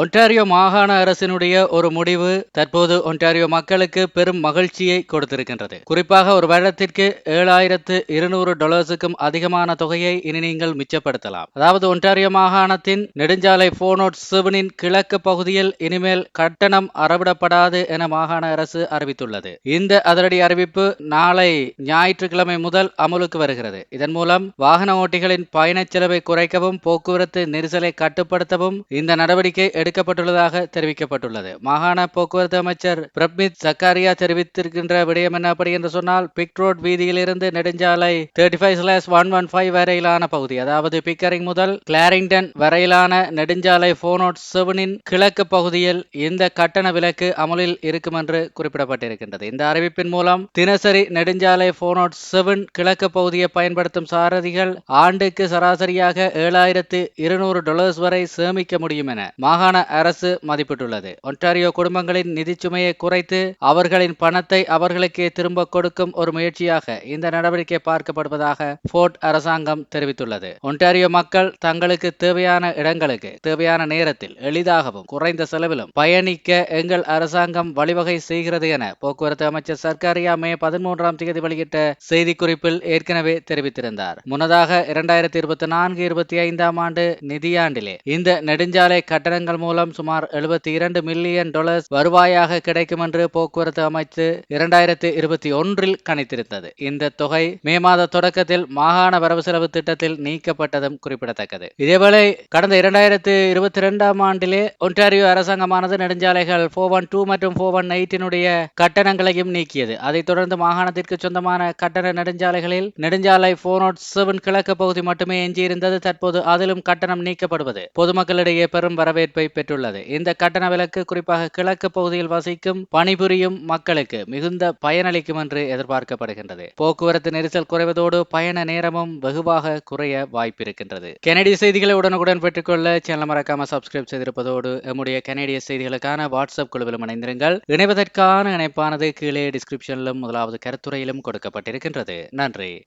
Ontario மாகாண அரசினுடைய ஒரு முடிவு தற்போது ஒன்டாரியோ மக்களுக்கு பெரும் மகிழ்ச்சியை கொடுத்திருக்கின்றது. குறிப்பாக ஒரு வருடத்திற்கு ஏழாயிரத்து இருநூறு டாலர்ஸுக்கும் அதிகமான தொகையை இனி நீங்கள் மிச்சப்படுத்தலாம். அதாவது ஒன்டாரியோ மாகாணத்தின் நெடுஞ்சாலை போனோட் செவனின் கிழக்கு பகுதியில் இனிமேல் கட்டணம் அறவிடப்படாது என மாகாண அரசு அறிவித்துள்ளது. இந்த அதிரடி அறிவிப்பு நாளை ஞாயிற்றுக்கிழமை முதல் அமலுக்கு வருகிறது. இதன் மூலம் வாகன ஓட்டிகளின் பயணச் செலவை குறைக்கவும் போக்குவரத்து நெரிசலை கட்டுப்படுத்தவும் இந்த நடவடிக்கை எடுக்கப்பட்டுள்ளதாக தெரிவிக்கப்பட்டுள்ளது. மாகாண போக்குவரத்து அமைச்சர் பிரப்மித் சக்காரியா தெரிவித்திருக்கின்ற விடயம் என்ன அப்படி என்று சொன்னால் பிக் ரோட் வீதியிலிருந்து நெடுஞ்சாலை thirty five slash one one five வரையிலான பகுதி அதாவது பிக்கரிங் முதல் கிளாரிங்டன் வரையிலான நெடுஞ்சாலை போனோட் செவனின் கிழக்கு பகுதியில் இந்த கட்டண விலக்கு அமலில் இருக்கும் என்று குறிப்பிடப்பட்டிருக்கின்றது. இந்த அறிவிப்பின் மூலம் தினசரி நெடுஞ்சாலை போனோட் செவன் கிழக்கு பகுதியை பயன்படுத்தும் சாரதிகள் ஆண்டுக்கு சராசரியாக ஏழாயிரத்து இருநூறு டாலர்ஸ் வரை சேமிக்க முடியும் என மாகாண அரசு மதிப்பிட்டுள்ளது. ஒன்டாரியோ குடும்பங்களின் நிதிச்சுமையை குறைத்து அவர்களின் பணத்தை அவர்களுக்கே திரும்ப கொடுக்கும் ஒரு முயற்சியாக இந்த நடவடிக்கை பார்க்கப்படுவதாக போர்ட் அரசாங்கம் தெரிவித்துள்ளது. ஒன்டாரியோ மக்கள் தங்களுக்கு தேவையான இடங்களுக்கு தேவையான நேரத்தில் எளிதாகவும் குறைந்த செலவிலும் பயணிக்க எங்கள் அரசாங்கம் வழிவகை செய்கிறது என போக்குவரத்து அமைச்சர் சர்க்காரியா மே பதிமூன்றாம் தேதி வெளியிட்ட செய்திக்குறிப்பில் ஏற்கனவே தெரிவித்திருந்தார். முன்னதாக இரண்டாயிரத்தி இருபத்தி நான்கு இருபத்தி ஐந்தாம் ஆண்டு நிதியாண்டிலே இந்த நெடுஞ்சாலை கட்டணங்கள் மூலம் சுமார் எழுபத்தி இரண்டு மில்லியன் டாலர்ஸ் வருவாயாக கிடைக்கும் என்று போக்குவரத்து அமைச்சு இரண்டாயிரத்தி இருபத்தி ஒன்றில் கணித்திருந்தது. இந்த தொகை மே மாத தொடக்கத்தில் மாகாண வரவு செலவு திட்டத்தில் நீக்கப்பட்டதும் குறிப்பிடத்தக்கது. இதேவேளை கடந்த இரண்டாயிரத்து இருபத்தி இரண்டாம் ஆண்டிலே ஒன்டாரியோ அரசாங்கமானது நெடுஞ்சாலைகள் ஃபோர் ஒன் டூ மற்றும் ஃபோர் ஒன் எயிட்டினுடைய கட்டணங்களையும் நீக்கியது. அதைத் தொடர்ந்து மாகாணத்திற்கு சொந்தமான கட்டண நெடுஞ்சாலைகளில் நெடுஞ்சாலை ஃபோர் நாட் செவன் கிழக்கு பகுதி மட்டுமே எஞ்சியிருந்தது. தற்போது அதிலும் கட்டணம் நீக்கப்படுவது. பொதுமக்களிடையே பெரும் வரவேற்பை பெற்றுள்ளது. இந்த கட்டண விலக்கு குறிப்பாக கிழக்கு பகுதியில் வசிக்கும் பணிபுரியும் மக்களுக்கு மிகுந்த பயனளிக்கும் என்று எதிர்பார்க்கப்படுகின்றது. போக்குவரத்து நெரிசல் குறைவதோடு பயண நேரமும் வெகுவாக குறைய வாய்ப்பிருக்கின்றது. கெனடி செய்திகளை உடனுக்குடன் பெற்றுக்கொள்ள சேனல் மறக்காம சப்ஸ்கிரைப் செய்திருப்பதோடு நம்முடைய கனேடிய செய்திகளுக்கான வாட்ஸ்அப் குழுவிலும் இணைந்திருங்கள். இணைவதற்கான இணைப்பானது கீழே டிஸ்கிரிப்ஷனிலும் முதலாவது கருத்துறையிலும் கொடுக்கப்பட்டிருக்கின்றது. நன்றி.